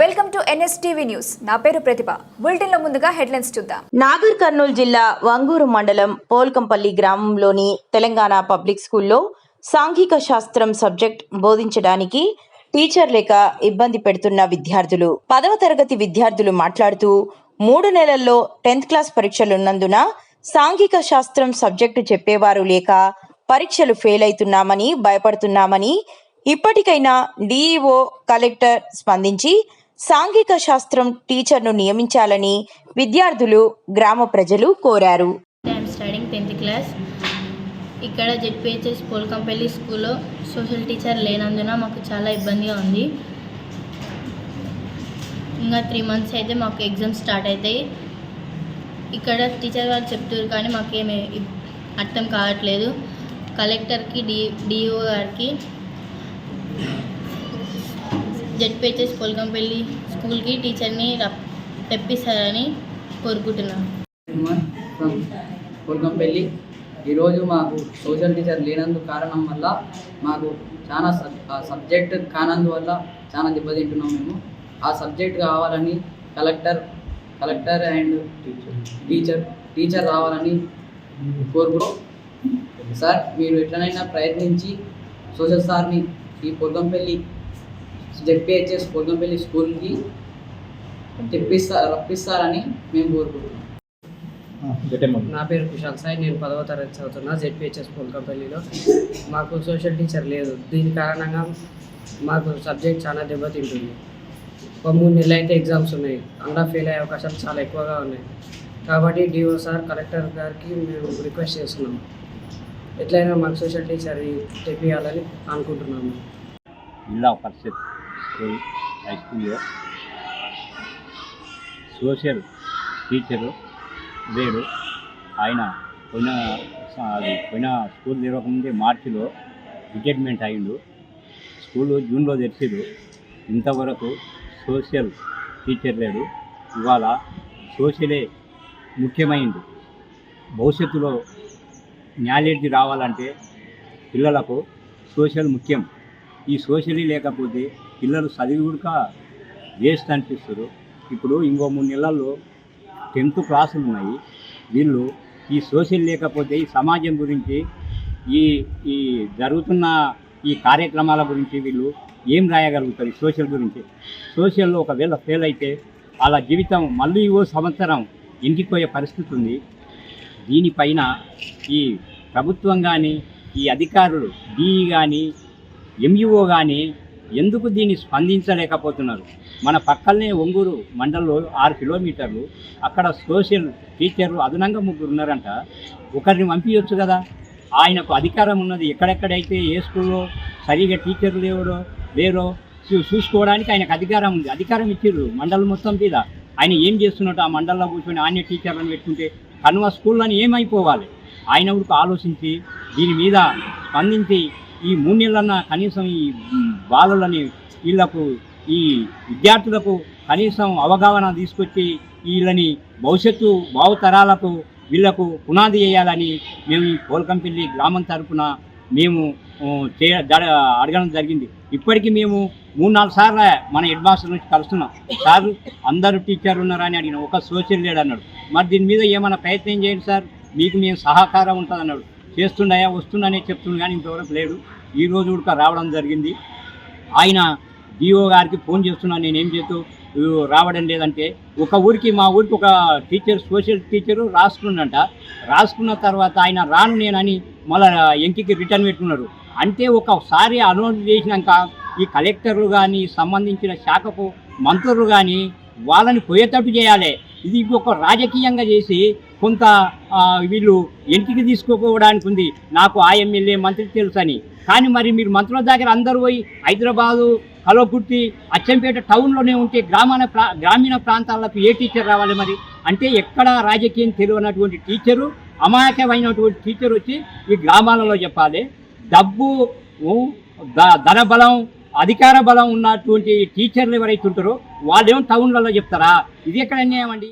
Welcome to NSTV news. నా పేరు ప్రతిభ. బులెటిన్లో ముందుగా హెడ్లైన్స్ చూద్దాం. నాగర్ కర్నూలు జిల్లా వంగూరు మండలం పోల్కంపల్లి గ్రామంలోని తెలంగాణ పబ్లిక్ స్కూల్లో సాంఘిక శాస్త్రం సబ్జెక్ట్ బోధించడానికి టీచర్ లేక ఇబ్బంది పెడుతున్న విద్యార్థులు. పదవ తరగతి విద్యార్థులు మాట్లాడుతూ మూడు నెలల్లో టెన్త్ క్లాస్ పరీక్షలున్నందున సాంఘిక శాస్త్రం సబ్జెక్టు చెప్పేవారు లేక పరీక్షలు ఫెయిల్ అవుతున్నామని భయపడుతున్నామని ఇప్పటికైనా డీఈఓ కలెక్టర్ స్పందించి సాంఘిక శాస్త్రం టీచర్ను నియమించాలని విద్యార్థులు గ్రామ ప్రజలు కోరారు. స్టడింగ్ టెన్త్ క్లాస్ ఇక్కడ జెడ్పిహెచ్ఎస్ పోల్కంపల్లి స్కూల్లో సోషల్ టీచర్ లేనందున మాకు చాలా ఇబ్బందిగా ఉంది. ఇంకా త్రీ మంత్స్ అయితే మాకు ఎగ్జామ్స్ స్టార్ట్ అవుతాయి. ఇక్కడ టీచర్ వాళ్ళు చెప్తారు కానీ మాకేమి అర్థం కావట్లేదు. కలెక్టర్కి డి డిఓ గారికి జెడ్పిహెచ్ఎస్ పోల్కంపల్లి స్కూల్కి టీచర్ని తెప్పిస్తారని కోరుకుంటున్నాను. కుమార్ ఈరోజు మాకు సోషల్ టీచర్ లేనందు కారణం వల్ల మాకు చాలా సబ్ ఆ సబ్జెక్ట్ కానందువల్ల చాలా దెబ్బతింటున్నాం మేము. ఆ సబ్జెక్ట్ కావాలని collector collector and teacher teacher రావాలని కోరుకుంటాం సార్ మీరు ఎట్లనైనా ప్రయత్నించి సోషల్ సార్ని ఈ పొల్కంపల్లి జెడ్పిహెచ్ఎస్ పొల్కంపల్లి స్కూల్కి తెప్పిస్తా రప్పిస్తారని మేము కోరుకుంటున్నాం. నా పేరు కుషాల్ సాయి నేను పదవ తరగతి చదువుతున్నా జెడ్పిహెచ్ఎస్ పోల్కంపల్లిలో మాకు సోషల్ టీచర్ లేదు. దీని కారణంగా మాకు సబ్జెక్ట్ చాలా దెబ్బతింటుంది. ఒక మూడు నెలలు అయితే ఎగ్జామ్స్ ఉన్నాయి. అందులో ఫెయిల్ అయ్యే అవకాశాలు చాలా ఎక్కువగా ఉన్నాయి. కాబట్టి డిఓ సార్ కలెక్టర్ గారికి మేము రిక్వెస్ట్ చేస్తున్నాం. ఎట్లయినా మాకు సోషల్ టీచర్ తెప్పియాలని అనుకుంటున్నాము. జిల్లా పరిషత్ స్కూల్ హై స్కూల్లో సోషల్ టీచరు లేడు. ఆయన పోయిన అది పోయిన స్కూల్ తెరవకముందే మార్చిలో రిటైర్మెంట్ అయిండు. స్కూల్ జూన్లో తెరిచిడు ఇంతవరకు సోషల్ టీచర్ లేడు. ఇవాళ సోషలే ముఖ్యమైంది. భవిష్యత్తులో నాలెడ్జ్ రావాలంటే పిల్లలకు సోషల్ ముఖ్యం. ఈ సోషలీ లేకపోతే పిల్లలు చదివి కూడా వేస్ట్ అనిపిస్తారు. ఇప్పుడు ఇంకో మూడు నెలల్లో టెన్త్ క్లాసులు ఉన్నాయి. వీళ్ళు ఈ సోషల్ లేకపోతే ఈ సమాజం గురించి ఈ ఈ జరుగుతున్న ఈ కార్యక్రమాల గురించి వీళ్ళు ఏం రాయగలుగుతారు సోషల్ గురించి? సోషల్లో ఒకవేళ ఫెయిల్ అయితే వాళ్ళ జీవితం మళ్ళీ ఓ సంవత్సరం ఇంటికి పరిస్థితి ఉంది. దీనిపైన ఈ ప్రభుత్వం కానీ ఈ అధికారులు డిఈ కానీ ఎంఈఓ కానీ ఎందుకు దీన్ని స్పందించలేకపోతున్నారు? మన పక్కనే ఒంగూరు మండలంలో ఆరు కిలోమీటర్లు అక్కడ సోషల్ టీచర్లు అదనంగా ముగ్గురు ఉన్నారంట. ఒకరిని పంపించవచ్చు కదా? ఆయనకు అధికారం ఉన్నది ఎక్కడెక్కడైతే ఏ స్కూల్లో సరిగా టీచర్లు లేవడో లేరో చూ- చూసుకోవడానికి ఆయనకు అధికారం ఉంది. అధికారం ఇచ్చిర్రు మండలం మొత్తం మీద. ఆయన ఏం చేస్తున్నట్టు ఆ మండలంలో కూర్చొని ఆయన టీచర్లను పెట్టుకుంటే కనుమ స్కూళ్ళని ఏమైపోవాలి? ఆయన ఆలోచించి దీని మీద స్పందించి ఈ మూడు నెలలన్నా కనీసం ఈ బాలులని బాలలని వీళ్ళకు ఈ విద్యార్థులకు కనీసం అవగాహన తీసుకొచ్చి వీళ్ళని భవిష్యత్తు భావతరాలకు వీళ్ళకు పునాది వేయాలని మేము ఈ పోల్కంపల్లి గ్రామం తరఫున మేము చే అడగడం జరిగింది. ఇప్పటికీ మేము మూడు నాలుగు సార్లు మన హెడ్ మాస్టర్ నుంచి కలుస్తున్నాం. సార్ అందరూ టీచర్లు ఉన్నారని అడిగిన ఒక సోషల్ లీడర్ అన్నాడు. మరి దీని మీద ఏమైనా ప్రయత్నం చేయండి సార్ మీకు మేము సహకారం ఉంటుంది అన్నాడు చేస్తున్నాయా వస్తుందనే చెప్తుంది కానీ ఇంతవరకు లేడు. ఈ రోజు కూడా రావడం జరిగింది. ఆయన డిఓ గారికి ఫోన్ చేస్తున్నాను నేనేం చేస్తూ రావడం లేదంటే ఒక ఊరికి మా ఊరికి ఒక టీచర్ సోషల్ టీచరు రాసుకున్నంట. రాసుకున్న తర్వాత ఆయన రాను నేనని మళ్ళా ఎంకికి రిటర్న్ పెట్టుకున్నారు. అంటే ఒకసారి అనౌన్స్ చేసినాక ఈ కలెక్టర్లు కానీ సంబంధించిన శాఖకు మంత్రులు కానీ వాళ్ళని పోయేటట్టు చేయాలి. ఇది ఒక రాజకీయంగా చేసి కొంత వీళ్ళు ఎంటికి తీసుకోపోవడానికి ఉంది. నాకు ఆ ఎమ్మెల్యే మంత్రి తెలుసని. కానీ మరి మీరు మంత్రుల దగ్గర అందరూ పోయి హైదరాబాదు కలవకుర్తి అచ్చంపేట టౌన్లోనే ఉంటే గ్రామాల ప్రా గ్రామీణ ప్రాంతాలకు ఏ టీచర్ రావాలి మరి? అంటే ఎక్కడ రాజకీయం తెలియనటువంటి టీచరు అమాయకమైనటువంటి టీచర్ వచ్చి ఈ గ్రామాలలో చెప్పాలి. డబ్బు ద- ధన బలం అధికార బలం ఉన్నటువంటి టీచర్లు ఎవరైతే ఉంటారో వాళ్ళేమో టౌన్లలో చెప్తారా? ఇది ఎక్కడ అన్యాయం అండి?